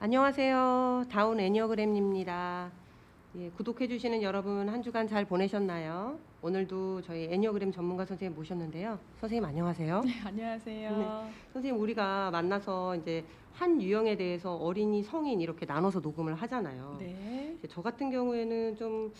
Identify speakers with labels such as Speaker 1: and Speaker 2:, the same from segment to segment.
Speaker 1: 안녕하세요. 다운 애니어그램입니다. 예, 구독해주시는 여러분 한 주간 잘 보내셨나요? 오늘도 저희 애니어그램 전문가 선생님 모셨는데요. 선생님 안녕하세요.
Speaker 2: 네, 안녕하세요.
Speaker 1: 선생님 우리가 만나서 이제 한 유형에 대해서 어린이, 성인 이렇게 나눠서 녹음을 하잖아요.
Speaker 2: 네.
Speaker 1: 저 같은 경우에는 좀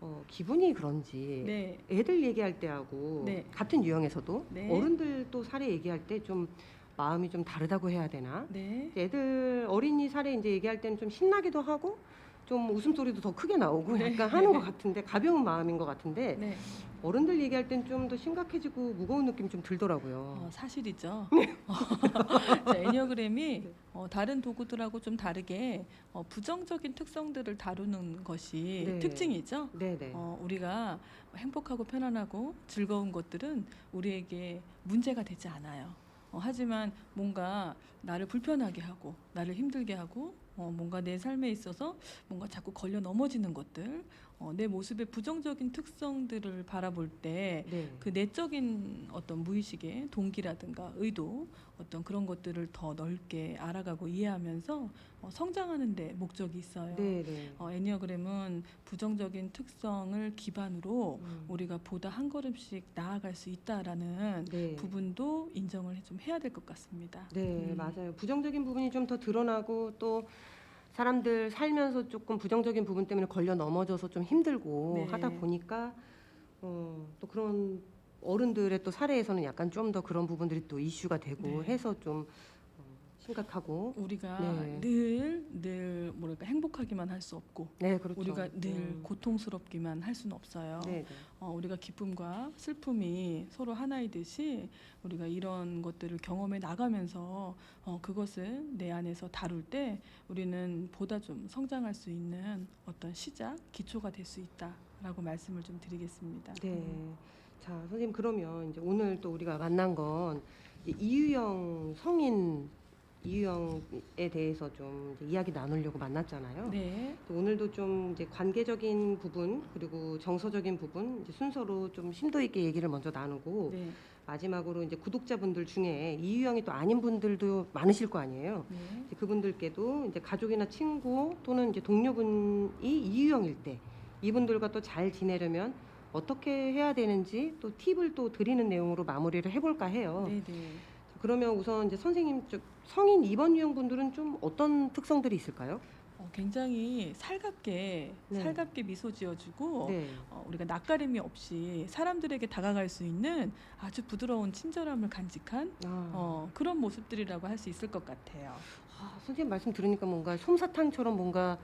Speaker 1: 어, 기분이 그런지
Speaker 2: 네.
Speaker 1: 애들 얘기할 때하고
Speaker 2: 네.
Speaker 1: 같은 유형에서도
Speaker 2: 네.
Speaker 1: 어른들 또 사례 얘기할 때좀 마음이 좀 다르다고 해야 되나?
Speaker 2: 네.
Speaker 1: 애들 어린이 사례 이제 얘기할 때는 좀 신나기도 하고 좀 웃음소리도 더 크게 나오고
Speaker 2: 네.
Speaker 1: 약간 하는 것 같은데 가벼운 마음인 것 같은데
Speaker 2: 네.
Speaker 1: 어른들 얘기할 땐 좀 더 심각해지고 무거운 느낌이 좀 들더라고요.
Speaker 2: 어, 사실이죠. 자, 애니어그램이
Speaker 1: 네.
Speaker 2: 어, 다른 도구들하고 좀 다르게 어, 부정적인 특성들을 다루는 것이
Speaker 1: 네.
Speaker 2: 특징이죠.
Speaker 1: 네 네.
Speaker 2: 어, 우리가 행복하고 편안하고 즐거운 것들은 우리에게 문제가 되지 않아요. 어, 하지만 뭔가 나를 불편하게 하고 나를 힘들게 하고 어, 뭔가 내 삶에 있어서 뭔가 자꾸 걸려 넘어지는 것들, 어, 내 모습의 부정적인 특성들을 바라볼 때
Speaker 1: 네.
Speaker 2: 그 내적인 어떤 무의식의 동기라든가 의도 어떤 그런 것들을 더 넓게 알아가고 이해하면서 어, 성장하는데 목적이 있어요.
Speaker 1: 네네.
Speaker 2: 어, 애니어그램은 부정적인 특성을 기반으로
Speaker 1: 음.
Speaker 2: 우리가 보다 한 걸음씩 나아갈 수 있다라는
Speaker 1: 네.
Speaker 2: 부분도 인정을 좀 해야 될 것 같습니다.
Speaker 1: 네,
Speaker 2: 음.
Speaker 1: 맞아요. 부정적인 부분이 좀 더 드러나고 또 사람들 살면서 조금 부정적인 부분 때문에 걸려 넘어져서 좀 힘들고
Speaker 2: 네.
Speaker 1: 하다 보니까 어, 또 그런 어른들의 또 사례에서는 약간 좀 더 그런 부분들이 또 이슈가 되고
Speaker 2: 네.
Speaker 1: 해서 좀 어, 심각하고
Speaker 2: 우리가
Speaker 1: 네.
Speaker 2: 늘, 늘 뭐랄까 행복하기만 할 수 없고
Speaker 1: 네, 그렇죠.
Speaker 2: 우리가 늘
Speaker 1: 음.
Speaker 2: 고통스럽기만 할 수는 없어요.
Speaker 1: 네, 네.
Speaker 2: 어, 우리가 기쁨과 슬픔이 서로 하나이듯이 우리가 이런 것들을 경험해 나가면서 어, 그것을 내 안에서 다룰 때 우리는 보다 좀 성장할 수 있는 어떤 시작, 기초가 될 수 있다라고 말씀을 좀 드리겠습니다.
Speaker 1: 네.
Speaker 2: 음.
Speaker 1: 자, 선생님 그러면 이제 오늘 또 우리가 만난 건 이유형 성인 이유형에 대해서 좀 이야기 나누려고 만났잖아요.
Speaker 2: 네.
Speaker 1: 또 오늘도 좀 이제 관계적인 부분 그리고 정서적인 부분 순서로 좀 심도 있게 얘기를 먼저 나누고
Speaker 2: 네.
Speaker 1: 마지막으로 이제 구독자분들 중에 이유형이 또 아닌 분들도 많으실 거 아니에요.
Speaker 2: 네.
Speaker 1: 그분들께도 이제 가족이나 친구 또는 이제 동료분이 이유형일 때 이분들과 또 잘 지내려면 어떻게 해야 되는지 또 팁을 또 드리는 내용으로 마무리를 해볼까 해요.
Speaker 2: 네. 네.
Speaker 1: 그러면 우선 이제 선생님 쪽 성인 2번 유형 분들은 좀 어떤 특성들이 있을까요?
Speaker 2: 어, 굉장히 살갑게
Speaker 1: 네.
Speaker 2: 살갑게 미소 지어주고
Speaker 1: 네.
Speaker 2: 어, 우리가 낯가림이 없이 사람들에게 다가갈 수 있는 아주 부드러운 친절함을 간직한
Speaker 1: 아,
Speaker 2: 어, 그런 모습들이라고 할 수 있을 것 같아요.
Speaker 1: 아, 선생님 말씀 들으니까 뭔가 솜사탕처럼 뭔가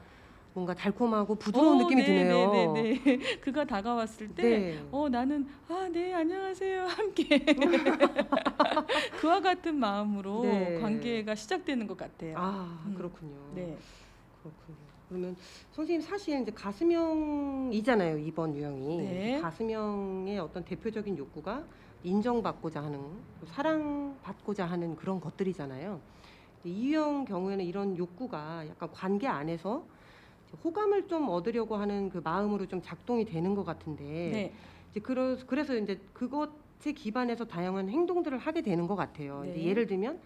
Speaker 1: 뭔가 달콤하고 부드러운
Speaker 2: 어,
Speaker 1: 느낌이
Speaker 2: 네,
Speaker 1: 드네요.
Speaker 2: 네, 네, 네. 그가 다가왔을 때,
Speaker 1: 네.
Speaker 2: 어 나는 아, 네, 안녕하세요, 함께 그와 같은 마음으로
Speaker 1: 네.
Speaker 2: 관계가 시작되는 것 같아요.
Speaker 1: 아
Speaker 2: 음.
Speaker 1: 그렇군요.
Speaker 2: 네,
Speaker 1: 그렇군요. 그러면 선생님 사실 이제 가슴형이잖아요 이번 유형이
Speaker 2: 네.
Speaker 1: 가슴형의 어떤 대표적인 욕구가 인정받고자 하는 사랑받고자 하는 그런 것들이잖아요. 근데 이 유형 경우에는 이런 욕구가 약간 관계 안에서 호감을 좀 얻으려고 하는 그 마음으로 좀 작동이 되는 것 같은데
Speaker 2: 네,
Speaker 1: 이제 그러, 그래서 이제 그것에 기반해서 다양한 행동들을 하게 되는 것 같아요. 이제
Speaker 2: 네.
Speaker 1: 예를 들면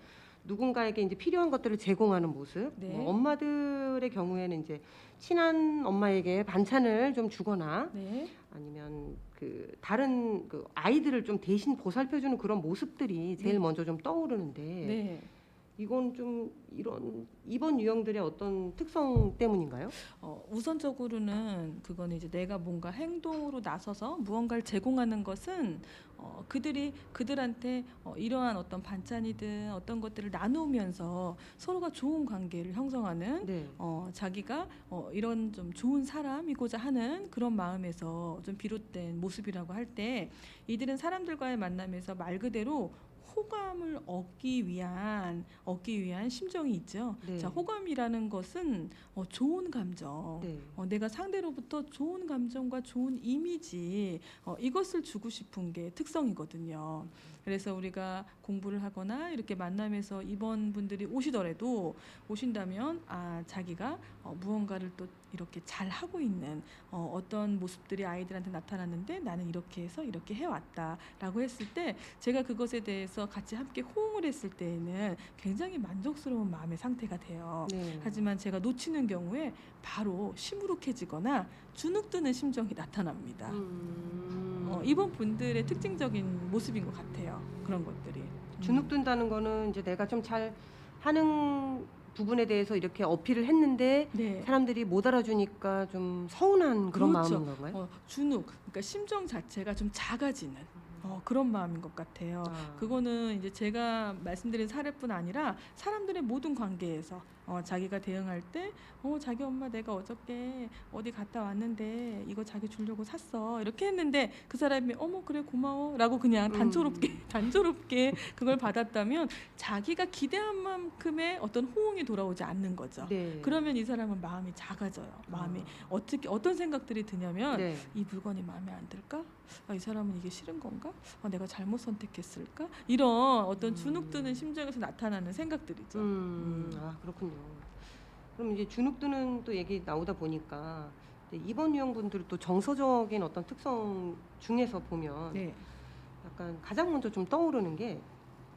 Speaker 1: 누군가에게 이제 필요한 것들을 제공하는 모습.
Speaker 2: 네.
Speaker 1: 뭐 엄마들의 경우에는 이제 친한 엄마에게 반찬을 좀 주거나
Speaker 2: 네,
Speaker 1: 아니면 그 다른 그 아이들을 좀 대신 보살펴주는 그런 모습들이 제일
Speaker 2: 네.
Speaker 1: 먼저 좀 떠오르는데
Speaker 2: 네.
Speaker 1: 이건 좀 이런 이번 유형들의 어떤 특성 때문인가요?
Speaker 2: 어, 우선적으로는 그거는 이제 내가 뭔가 행동으로 나서서 무언가를 제공하는 것은 어, 그들이 그들한테 어, 이러한 어떤 반찬이든 어떤 것들을 나누면서 서로가 좋은 관계를 형성하는
Speaker 1: 네.
Speaker 2: 어, 자기가 어, 이런 좀 좋은 사람이고자 하는 그런 마음에서 좀 비롯된 모습이라고 할 때 이들은 사람들과의 만남에서 말 그대로 호감을 얻기 위한 얻기 위한 심정이 있죠.
Speaker 1: 네.
Speaker 2: 자, 호감이라는 것은 어, 좋은 감정.
Speaker 1: 네.
Speaker 2: 어, 내가 상대로부터 좋은 감정과 좋은 이미지 어, 이것을 주고 싶은 게 특성이거든요. 그래서 우리가 공부를 하거나 이렇게 만남에서 이번 분들이 오시더라도 오신다면 아 자기가 어, 무언가를 또 이렇게 잘 하고 있는 어, 어떤 모습들이 아이들한테 나타났는데 나는 이렇게 해서 이렇게 해왔다라고 했을 때 제가 그것에 대해서 같이 함께 호응을 했을 때에는 굉장히 만족스러운 마음의 상태가 돼요.
Speaker 1: 네.
Speaker 2: 하지만 제가 놓치는 경우에 바로 시무룩해지거나 주눅 드는 심정이 나타납니다.
Speaker 1: 음.
Speaker 2: 어, 이번 분들의 특징적인 모습인 것 같아요. 그런 것들이. 음.
Speaker 1: 주눅 든다는 거는 이제 내가 좀 잘 하는 부분에 대해서 이렇게 어필을 했는데
Speaker 2: 네.
Speaker 1: 사람들이 못 알아주니까 좀 서운한 그런
Speaker 2: 그렇죠.
Speaker 1: 마음인 건가요?
Speaker 2: 어, 주눅, 그러니까 심정 자체가 좀 작아지는 어, 그런 마음인 것 같아요.
Speaker 1: 아.
Speaker 2: 그거는 이제 제가 말씀드린 사례뿐 아니라 사람들의 모든 관계에서 어, 자기가 대응할 때, 어, 자기 엄마 내가 어저께 어디 갔다 왔는데 이거 자기 주려고 샀어. 이렇게 했는데 그 사람이 어머 그래 고마워 라고 그냥
Speaker 1: 음.
Speaker 2: 단조롭게 단조롭게 그걸 받았다면 자기가 기대한 만큼의 어떤 호응이 돌아오지 않는 거죠.
Speaker 1: 네.
Speaker 2: 그러면 이 사람은 마음이 작아져요. 마음이 어떻게 어떤 생각들이 드냐면
Speaker 1: 네.
Speaker 2: 이 물건이 마음에 안 들까? 아, 이 사람은 이게 싫은 건가? 아, 내가 잘못 선택했을까? 이런 어떤
Speaker 1: 음.
Speaker 2: 주눅 드는 심정에서 나타나는 생각들이죠.
Speaker 1: 음,
Speaker 2: 음.
Speaker 1: 아 그렇군요. 그럼 이제 주눅 드는 또 얘기 나오다 보니까 이제 이번 유형분들 또 정서적인 어떤 특성 중에서 보면
Speaker 2: 네.
Speaker 1: 약간 가장 먼저 좀 떠오르는 게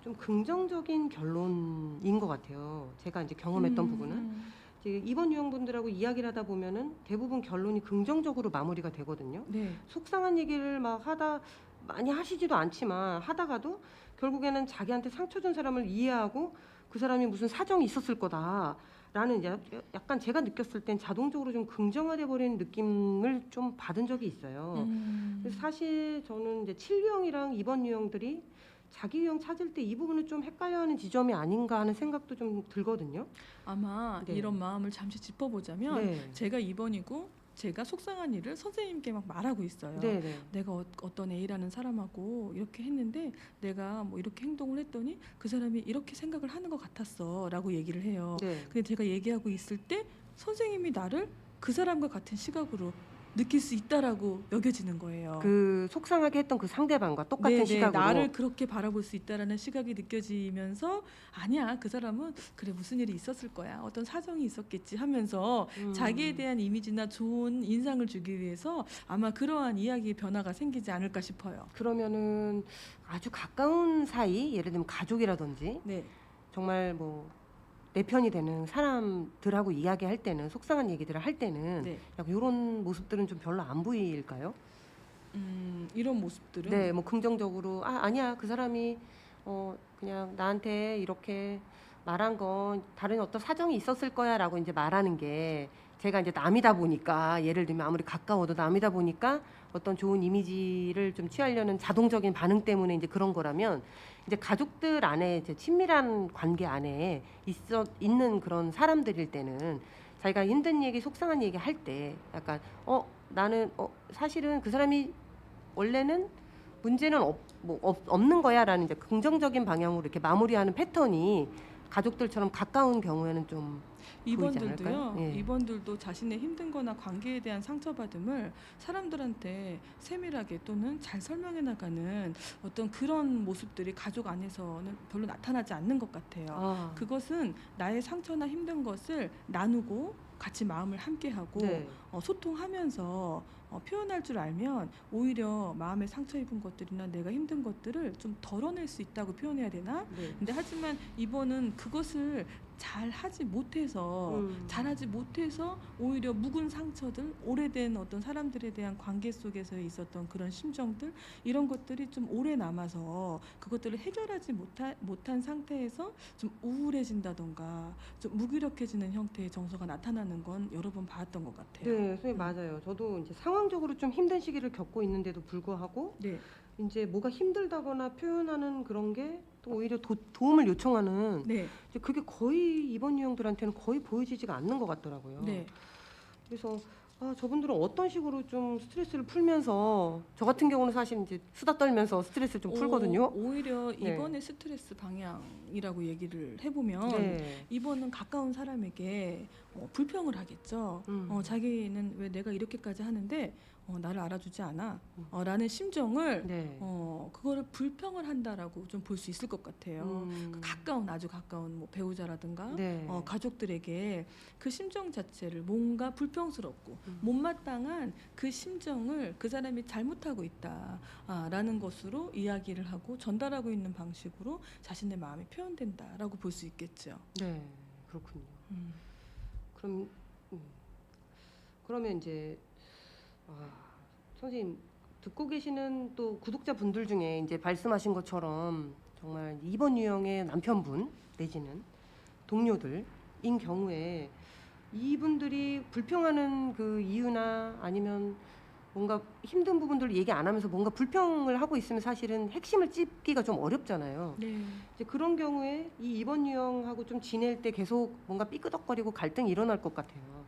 Speaker 1: 좀 긍정적인 결론인 것 같아요. 제가 이제 경험했던
Speaker 2: 음.
Speaker 1: 부분은 이번 유형분들하고 이야기를 하다 보면은 대부분 결론이 긍정적으로 마무리가 되거든요.
Speaker 2: 네.
Speaker 1: 속상한 얘기를 막 하다 많이 하시지도 않지만 하다가도 결국에는 자기한테 상처 준 사람을 이해하고 그 사람이 무슨 사정이 있었을 거다 라는 이제 약간 제가 느꼈을 땐 자동적으로 좀 긍정화돼 버리는 느낌을 좀 받은 적이 있어요.
Speaker 2: 음.
Speaker 1: 사실 저는 이제 7유형이랑 2번 유형들이 자기 유형 찾을 때 이 부분을 좀 헷갈려하는 지점이 아닌가 하는 생각도 좀 들거든요.
Speaker 2: 아마
Speaker 1: 네.
Speaker 2: 이런 마음을 잠시 짚어보자면
Speaker 1: 네.
Speaker 2: 제가 2번이고 제가 속상한 일을 선생님께 막 말하고 있어요.
Speaker 1: 네, 네.
Speaker 2: 내가 어, 어떤 A라는 사람하고 이렇게 했는데 내가 뭐 이렇게 행동을 했더니 그 사람이 이렇게 생각을 하는 것 같았어라고 얘기를 해요.
Speaker 1: 네.
Speaker 2: 근데 제가 얘기하고 있을 때 선생님이 나를 그 사람과 같은 시각으로 느낄 수 있다라고 여겨지는 거예요.
Speaker 1: 그 속상하게 했던 그 상대방과 똑같은
Speaker 2: 네네,
Speaker 1: 시각으로
Speaker 2: 나를 그렇게 바라볼 수 있다라는 시각이 느껴지면서 아니야 그 사람은 그래 무슨 일이 있었을 거야 어떤 사정이 있었겠지 하면서
Speaker 1: 음.
Speaker 2: 자기에 대한 이미지나 좋은 인상을 주기 위해서 아마 그러한 이야기의 변화가 생기지 않을까 싶어요.
Speaker 1: 그러면은 아주 가까운 사이, 예를 들면 가족이라든지
Speaker 2: 네,
Speaker 1: 정말 뭐 내 편이 되는 사람들하고 이야기할 때는 속상한 얘기들을 할 때는
Speaker 2: 네,
Speaker 1: 약간 이런 모습들은 좀 별로 안 보일까요?
Speaker 2: 음, 이런 모습들은
Speaker 1: 네, 뭐 긍정적으로 아 아니야 그 사람이 어 그냥 나한테 이렇게 말한 건 다른 어떤 사정이 있었을 거야라고 이제 말하는 게 제가 이제 남이다 보니까 예를 들면 아무리 가까워도 남이다 보니까 어떤 좋은 이미지를 좀 취하려는 자동적인 반응 때문에 이제 그런 거라면 이제 가족들 안에 이제 친밀한 관계 안에 있어 있는 그런 사람들일 때는 자기가 힘든 얘기, 속상한 얘기 할 때 약간 어 나는 어 사실은 그 사람이 원래는 문제는 없, 뭐 없, 없는 거야라는 이제 긍정적인 방향으로 이렇게 마무리하는 패턴이 가족들처럼 가까운 경우에는 좀 보이지
Speaker 2: 이번들도요.
Speaker 1: 예.
Speaker 2: 이번들도 자신의 힘든거나 관계에 대한 상처받음을 사람들한테 세밀하게 또는 잘 설명해 나가는 어떤 그런 모습들이 가족 안에서는 별로 나타나지 않는 것 같아요.
Speaker 1: 아,
Speaker 2: 그것은 나의 상처나 힘든 것을 나누고 같이 마음을 함께하고
Speaker 1: 네.
Speaker 2: 어, 소통하면서 어, 표현할 줄 알면 오히려 마음에 상처 입은 것들이나 내가 힘든 것들을 좀 덜어낼 수 있다고 표현해야 되나?
Speaker 1: 네.
Speaker 2: 근데 하지만 이번은 그것을 잘 하지 못해서
Speaker 1: 음.
Speaker 2: 잘하지 못해서 오히려 묵은 상처들, 오래된 어떤 사람들에 대한 관계 속에서 있었던 그런 심정들 이런 것들이 좀 오래 남아서 그것들을 해결하지 못한, 못한 상태에서 좀 우울해진다던가 좀 무기력해지는 형태의 정서가 나타나는 건 여러 번 봤던 것 같아요.
Speaker 1: 네, 선생님 맞아요. 저도 이제 상황적으로 좀 힘든 시기를 겪고 있는데도 불구하고
Speaker 2: 네.
Speaker 1: 이제 뭐가 힘들다거나 표현하는 그런 게 또 오히려 도, 도움을 요청하는
Speaker 2: 네.
Speaker 1: 이제 그게 거의 이번 유형들한테는 거의 보여지지가 않는 것 같더라고요.
Speaker 2: 네.
Speaker 1: 그래서 아, 저분들은 어떤 식으로 좀 스트레스를 풀면서 저 같은 경우는 사실 이제 수다 떨면서 스트레스를 좀 풀거든요.
Speaker 2: 오, 히려
Speaker 1: 네.
Speaker 2: 이번의 스트레스 방향이라고 얘기를 해보면
Speaker 1: 네.
Speaker 2: 이번은 가까운 사람에게 어, 불평을 하겠죠.
Speaker 1: 음.
Speaker 2: 어, 자기는 왜 내가 이렇게까지 하는데 어, 나를 알아주지 않아
Speaker 1: 음.
Speaker 2: 어, 라는 심정을
Speaker 1: 네.
Speaker 2: 어, 그거를 불평을 한다라고 좀 볼 수 있을 것 같아요.
Speaker 1: 음.
Speaker 2: 그 가까운 아주 가까운 뭐 배우자라든가
Speaker 1: 네.
Speaker 2: 어, 가족들에게 그 심정 자체를 뭔가 불평스럽고
Speaker 1: 음.
Speaker 2: 못마땅한 그 심정을 그 사람이 잘못하고 있다라는 것으로 이야기를 하고 전달하고 있는 방식으로 자신의 마음이 표현된다라고 볼 수 있겠죠.
Speaker 1: 네. 그렇군요.
Speaker 2: 음.
Speaker 1: 그럼 음. 그러면 이제 아, 선생님 듣고 계시는 또 구독자 분들 중에 이제 말씀하신 것처럼 정말 이번 유형의 남편분 내지는 동료들인 경우에 이분들이 불평하는 그 이유나 아니면 뭔가 힘든 부분들을 얘기 안 하면서 뭔가 불평을 하고 있으면 사실은 핵심을 찝기가 좀 어렵잖아요.
Speaker 2: 네.
Speaker 1: 이제 그런 경우에 이 입원 유형하고 좀 지낼 때 계속 뭔가 삐끄덕거리고 갈등이 일어날 것 같아요.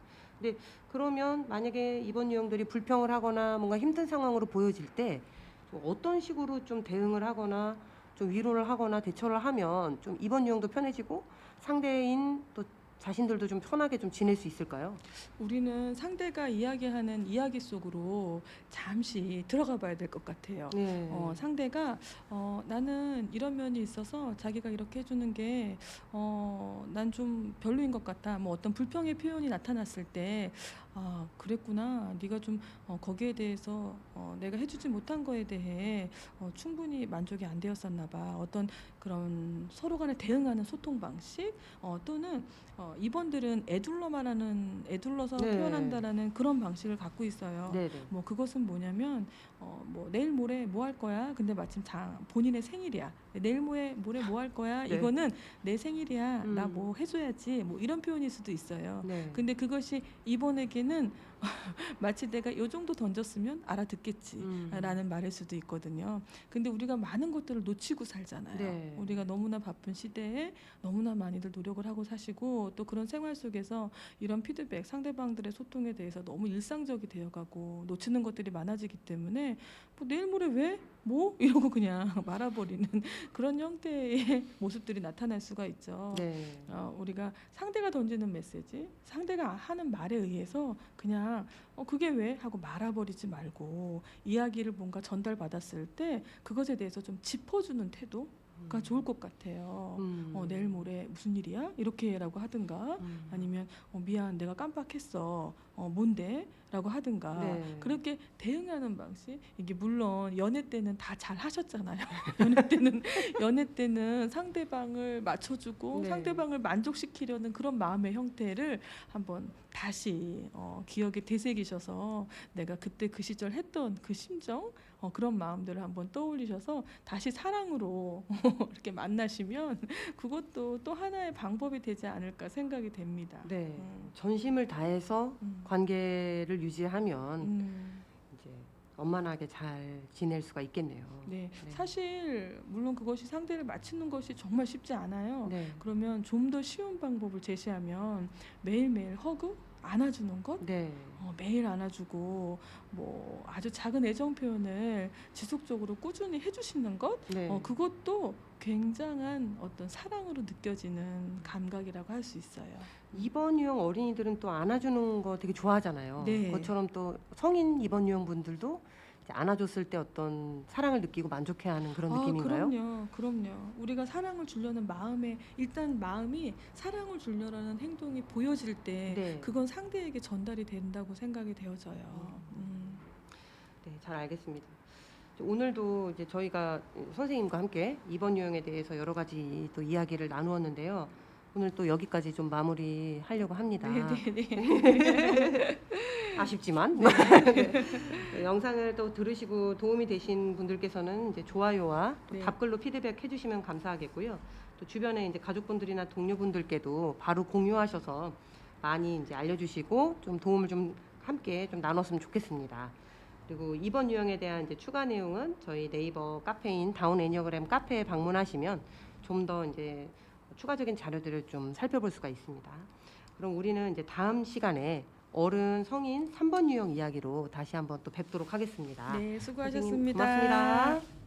Speaker 1: 근데 그러면 만약에 입원 유형들이 불평을 하거나 뭔가 힘든 상황으로 보여질 때좀 어떤 식으로 좀 대응을 하거나 좀 위로를 하거나 대처를 하면 좀 입원 유형도 편해지고 상대인 또 자신들도 좀 편하게 좀 지낼 수 있을까요?
Speaker 2: 우리는 상대가 이야기하는 이야기 속으로 잠시 들어가 봐야 될 것 같아요.
Speaker 1: 네.
Speaker 2: 어, 상대가 어, 나는 이런 면이 있어서 자기가 이렇게 해주는 게 어, 난 좀 별로인 것 같다. 뭐 어떤 불평의 표현이 나타났을 때 아, 그랬구나. 네가 좀 어, 거기에 대해서 어, 내가 해주지 못한 거에 대해 어, 충분히 만족이 안 되었었나 봐. 어떤 그런 서로 간에 대응하는 소통 방식 어, 또는 어, 이번들은 애둘러 말하는 애둘러서
Speaker 1: 네.
Speaker 2: 표현한다라는 그런 방식을 갖고 있어요.
Speaker 1: 네 네.
Speaker 2: 뭐 그것은 뭐냐면 어 뭐 내일 모레 뭐 할 거야 근데 마침 자 본인의 생일이야 내일 모레 모레 뭐 할 거야
Speaker 1: 네.
Speaker 2: 이거는 내 생일이야
Speaker 1: 음.
Speaker 2: 나뭐 해줘야지 뭐 이런 표현일 수도 있어요
Speaker 1: 네.
Speaker 2: 근데 그것이 이번에게는 마치 내가 요 정도 던졌으면 알아듣겠지
Speaker 1: 음.
Speaker 2: 라는 말일 수도 있거든요. 근데 우리가 많은 것들을 놓치고 살잖아요.
Speaker 1: 네.
Speaker 2: 우리가 너무나 바쁜 시대에 너무나 많이들 노력을 하고 사시고 또 그런 생활 속에서 이런 피드백, 상대방들의 소통에 대해서 너무 일상적이 되어가고 놓치는 것들이 많아지기 때문에 뭐 내일 모레 왜? 뭐? 이러고 그냥 말아버리는 그런 형태의 모습들이 나타날 수가 있죠.
Speaker 1: 네.
Speaker 2: 어, 우리가 상대가 던지는 메시지, 상대가 하는 말에 의해서 그냥 어, 그게 왜 하고 말아버리지 말고 이야기를 뭔가 전달받았을 때 그것에 대해서 좀 짚어주는 태도 가
Speaker 1: 음.
Speaker 2: 좋을 것 같아요.
Speaker 1: 음.
Speaker 2: 어, 내일 모레 무슨 일이야? 이렇게라고 하든가
Speaker 1: 음.
Speaker 2: 아니면 어, 미안 내가 깜빡했어. 어, 뭔데? 라고 하든가
Speaker 1: 네.
Speaker 2: 그렇게 대응하는 방식 이게 물론 연애 때는 다 잘 하셨잖아요. 연애 때는 연애 때는 상대방을 맞춰주고
Speaker 1: 네.
Speaker 2: 상대방을 만족시키려는 그런 마음의 형태를 한번 다시 어, 기억에 되새기셔서 내가 그때 그 시절 했던 그 심정 어, 그런 마음들을 한번 떠올리셔서 다시 사랑으로 이렇게 만나시면 그것도 또 하나의 방법이 되지 않을까 생각이 됩니다.
Speaker 1: 네.
Speaker 2: 음,
Speaker 1: 전심을 다해서
Speaker 2: 음,
Speaker 1: 관계를 유지하면
Speaker 2: 음.
Speaker 1: 이제 원만하게 잘 지낼 수가 있겠네요.
Speaker 2: 네,
Speaker 1: 네.
Speaker 2: 사실 물론 그것이 상대를 맞추는 것이 정말 쉽지 않아요.
Speaker 1: 네.
Speaker 2: 그러면 좀 더 쉬운 방법을 제시하면 매일매일 허그 안아주는 것,
Speaker 1: 네.
Speaker 2: 어, 매일 안아주고 뭐 아주 작은 애정 표현을 지속적으로 꾸준히 해주시는 것,
Speaker 1: 네.
Speaker 2: 어, 그것도 굉장한 어떤 사랑으로 느껴지는 감각이라고 할 수 있어요.
Speaker 1: 입원 유형 어린이들은 또 안아주는 거 되게 좋아하잖아요.
Speaker 2: 네.
Speaker 1: 그것처럼 또 성인 입원 유형 분들도 안아줬을 때 어떤 사랑을 느끼고 만족해하는 그런 느낌인가요?
Speaker 2: 아, 그럼요, 그럼요. 우리가 사랑을 주려는 마음에 일단 마음이 사랑을 주려는 행동이 보여질 때
Speaker 1: 네.
Speaker 2: 그건 상대에게 전달이 된다고 생각이 되어져요. 음.
Speaker 1: 네, 잘 알겠습니다. 오늘도 이제 저희가 선생님과 함께 입원 유형에 대해서 여러 가지 또 이야기를 나누었는데요. 오늘 또 여기까지 좀 마무리하려고 합니다.
Speaker 2: 네, 네, 네.
Speaker 1: 아쉽지만 네, 영상을 또 들으시고 도움이 되신 분들께서는 이제 좋아요와 또
Speaker 2: 네.
Speaker 1: 답글로 피드백 해주시면 감사하겠고요. 또 주변에 이제 가족분들이나 동료분들께도 바로 공유하셔서 많이 이제 알려주시고 좀 도움을 좀 함께 좀 나눴으면 좋겠습니다. 그리고 이번 유형에 대한 이제 추가 내용은 저희 네이버 카페인 다운 애니어그램 카페에 방문하시면 좀 더 이제 추가적인 자료들을 좀 살펴볼 수가 있습니다. 그럼 우리는 이제 다음 시간에 어른 성인 3번 유형 이야기로 다시 한번 또 뵙도록 하겠습니다.
Speaker 2: 네, 수고하셨습니다.
Speaker 1: 고맙습니다.